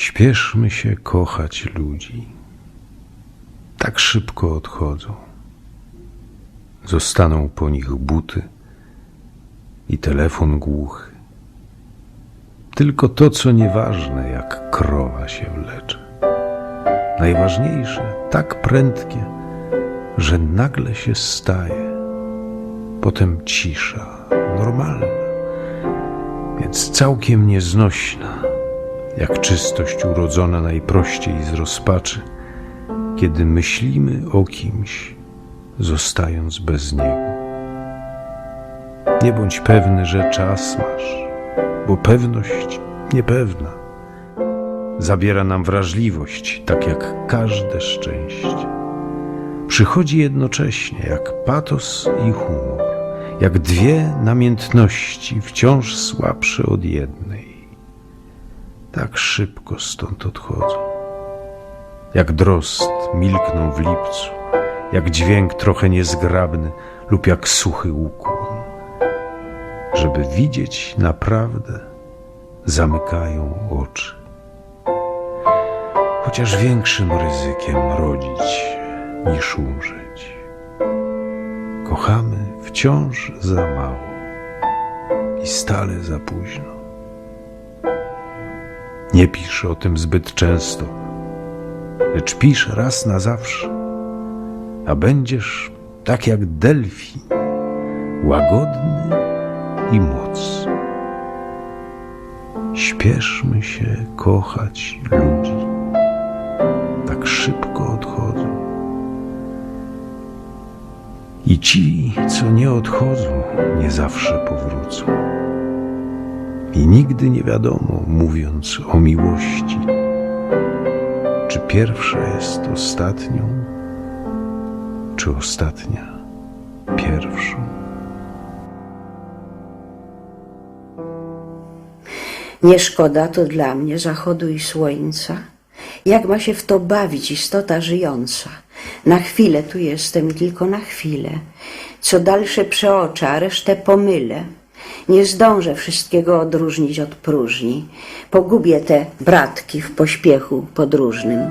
Śpieszmy się kochać ludzi. Tak szybko odchodzą. Zostaną po nich buty i telefon głuchy. Tylko to, co nieważne, jak krowa się wlecze. Najważniejsze, tak prędkie, że nagle się staje. Potem cisza, normalna, więc całkiem nieznośna, jak czystość urodzona najprościej z rozpaczy, kiedy myślimy o kimś, zostając bez niego. Nie bądź pewny, że czas masz, bo pewność niepewna zabiera nam wrażliwość, tak jak każde szczęście. Przychodzi jednocześnie jak patos i humor, jak dwie namiętności wciąż słabsze od jednej. Tak szybko stąd odchodzą. Jak drost milkną w lipcu, jak dźwięk trochę niezgrabny lub jak suchy ukłon. Żeby widzieć naprawdę, zamykają oczy. Chociaż większym ryzykiem rodzić niż umrzeć. Kochamy wciąż za mało i stale za późno. Nie pisz o tym zbyt często, lecz pisz raz na zawsze, a będziesz tak jak delfin, łagodny i mocny. Śpieszmy się kochać ludzi. Tak szybko odchodzą. I ci, co nie odchodzą, nie zawsze powrócą. I nigdy nie wiadomo, mówiąc o miłości, czy pierwsza jest ostatnią, czy ostatnia pierwszą. Nie szkoda to dla mnie zachodu i słońca. Jak ma się w to bawić istota żyjąca? Na chwilę tu jestem tylko na chwilę. Co dalsze przeoczę, a resztę pomylę. Nie zdążę wszystkiego odróżnić od próżni. Pogubię te bratki w pośpiechu podróżnym.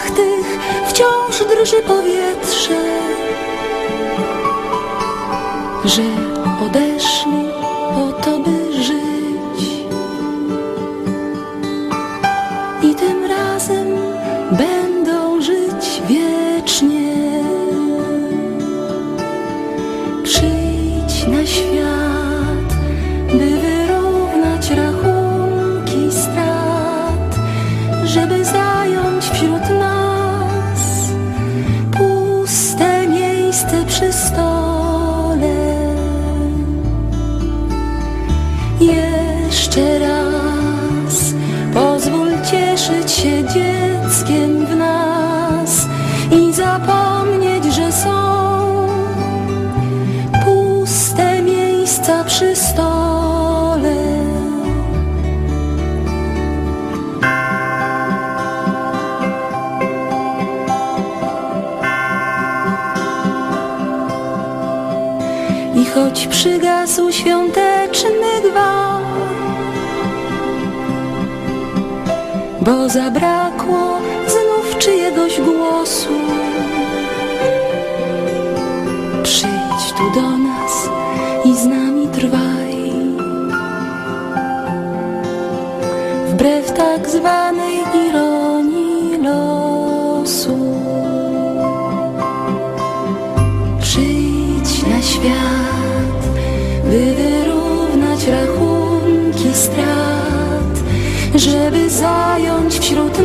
drży powietrze, że odeszli po to, by żyć. I tym razem będą miejsce przy stole. Choć przygasł świąteczny gwar, bo zabrakło znów czyjegoś głosu. Strat, żeby zająć wśród